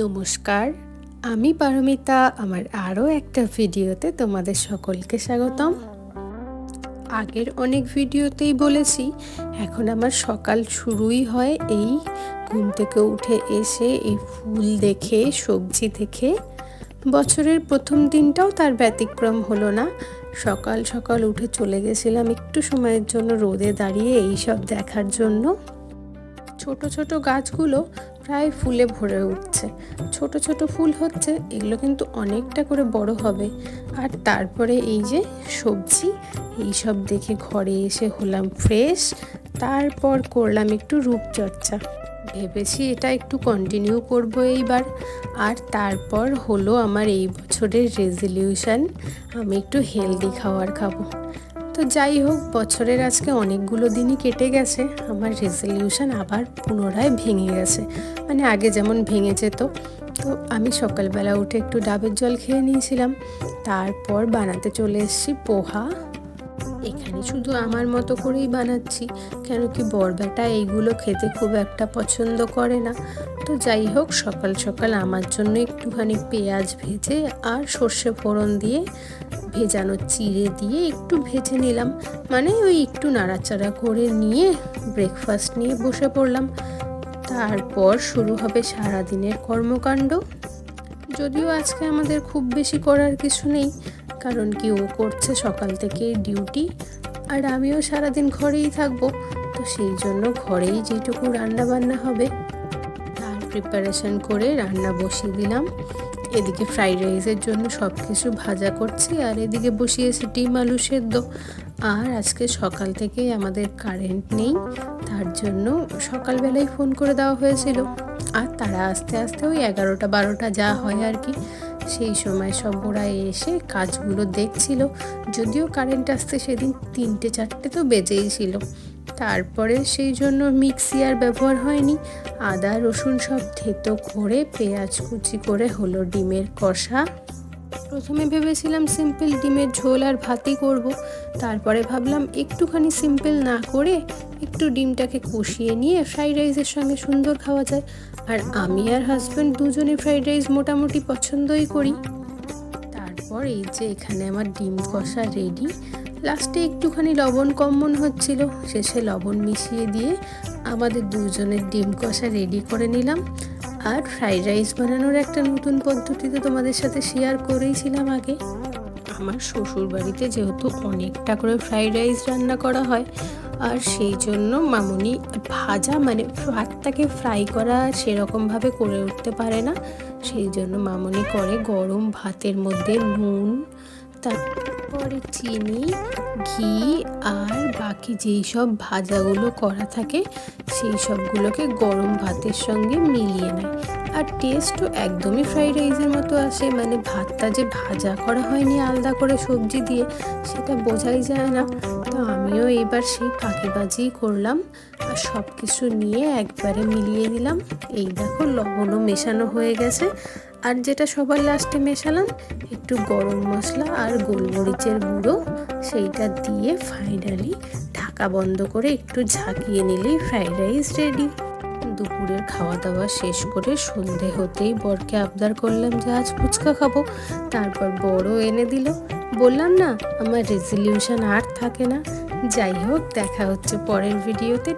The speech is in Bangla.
নমস্কার, আমি পারমিতা, আমার আরও একটা ভিডিওতে তোমাদের সকলকে স্বাগতম। আগের অনেক ভিডিওতেই বলেছি, এখন আমার সকাল শুরুই হয় এই ঘুম থেকে উঠে এসে এই ফুল দেখে, সবজি দেখে। বছরের প্রথম দিনটাও তার ব্যতিক্রম হলো না। সকাল সকাল উঠে চলে গেছিলাম একটু সময়ের জন্য রোদে দাঁড়িয়ে এই সব দেখার জন্য। ছোট ছোট গাছগুলো প্রায় ফুলে ভরে উঠছে। ছোট ছোট ফুল হচ্ছে, এগুলো কিন্তু অনেকটা করে বড় হবে। আর তারপরে এই যে সবজি এই সব দেখে ঘরে এসে হলাম ফ্রেশ। তারপর করলাম একটু রূপচর্চা। ভেবেছি এটা একটু কন্টিনিউ করব এইবার। আর তারপর হলো আমার এই বছরের রেজলিউশন আমি একটু হেলদি খাওয়ার খাব। তো যাই হোক, বছরের আজকে অনেকগুলো দিনই কেটে গেছে। আমার রেজলিউশন আবার পুনরায় ভেঙে গেছে। মানে আগে যেমন ভেঙে যেত তো আমি সকালবেলা উঠে একটু ডাবের জল খেয়ে নিয়েছিলাম। তারপর বানাতে চলে এসেছি পোহা। এখানে শুধু আমার মতো করেই বানাচ্ছি। কেন কি বরবেটা এইগুলো খেতে খুব একটা পছন্দ করে না। তো যাই হোক, সকাল সকাল আমার জন্য একটুখানি পেঁয়াজ ভেজে আর সর্ষে ফোড়ন দিয়ে ভেজানো চিড়ে দিয়ে একটু ভেজে নিলাম। মানে ওই একটু নাড়াচাড়া করে নিয়ে ব্রেকফাস্ট নিয়ে বসে পড়লাম। তারপর শুরু হবে সারাদিনের কর্মকাণ্ড। যদিও আজকে আমাদের খুব বেশি করার কিছু নেই। কারণ কি ও করছে সকাল থেকে ডিউটি আর আমিও সারাদিন ঘরেই থাকব। তো সেই জন্য ঘরেই যেটুকু রান্না বান্না হবে, তার প্রিপারেশন করে রান্না বসিয়ে দিলাম। এদিকে ফ্রাইড রাইসের জন্য সব কিছু ভাজা করছি আর এদিকে বসিয়েছি ডিম আলু সেদ্ধ। আর আজকে সকাল থেকেই আমাদের কারেন্ট নেই, তার জন্য সকালবেলায় ফোন করে দেওয়া হয়েছিল। আর তারা আস্তে আস্তে ওই এগারোটা, বারোটা যা হয় আর কি সেই সময় সব ওরা এসে কাজগুলো দেখছিল। যদিও কারেন্ট আসতে সেদিন তিনটে চারটে তো বেজেই ছিল। তারপরে সেই জন্য মিক্সি আর ব্যবহার হয়নি। আদা, রসুন সব থেতো করে পেঁয়াজ কুচি করে হলো ডিমের কষা। প্রথমে ভেবেছিলাম সিম্পল ডিমের ঝোল আর ভাতই করব, তারপরে ভাবলাম একটুখানি সিম্পল না করে একটু ডিমটাকে কষিয়ে নিয়ে ফ্রাইড রাইসের সঙ্গে সুন্দর খাওয়া যায়। আর আমি আর হাজব্যান্ড দুজনে ফ্রাইড রাইস মোটামুটি পছন্দই করি। তারপর এই যে এখানে আমার ডিম কষা রেডি লাস্টে একটুখানি লবণ কম মনে হচ্ছিল, শেষে লবণ মিশিয়ে দিয়ে আমাদের দুজনের ডিম কষা রেডি করে নিলাম। আর ফ্রাইড রাইস বানানোর একটা নতুন পদ্ধতিতে তোমাদের সাথে শেয়ার করেইছিলাম আগে। আমার শ্বশুর বাড়িতে যেহেতু অনেকটা করে ফ্রাইড রাইস রান্না করা হয়, আর সেই জন্য মামুনি ভাজা মানে ভাতটাকে ফ্রাই করা সেরকমভাবে করে উঠতে পারে না। সেই জন্য মামুনি করে গরম ভাতের মধ্যে নুন তারপরে চিনি, ঘি আর বাকি যেই সব ভাজাগুলো করা থাকে, সেই সবগুলোকে গরম ভাতের সঙ্গে মিলিয়ে নেয়। আর টেস্টও একদমই ফ্রাইড রাইসের মতো আসে মানে ভাতটা যে ভাজা করা হয়নি আলাদা করে সবজি দিয়ে, সেটা বোঝাই যায় না। তো আমিও এবার সেই ফাঁকিবাজিই করলাম আর সব কিছু নিয়ে একবারে মিলিয়ে দিলাম। এই দেখো লবণও মেশানো হয়ে গেছে আর যেটা সবার লাস্টে মেশালাম, একটু গরম মশলা আর গোলমরিচের গুঁড়ো, সেইটা দিয়ে ফাইনালি ঢাকা বন্ধ করে একটু ঝাঁকিয়ে নিলেই ফ্রাইড রাইস রেডি দুপুরের খাওয়া দাওয়া শেষ করে সন্ধে হতেই বরকে আবদার করলাম যে আজ ফুচকা খাব। তারপর বড় এনে দিল। বললাম, না, আমার রেজলিউশন আর থাকে না। যাই হোক, দেখা হচ্ছে পরের ভিডিওতে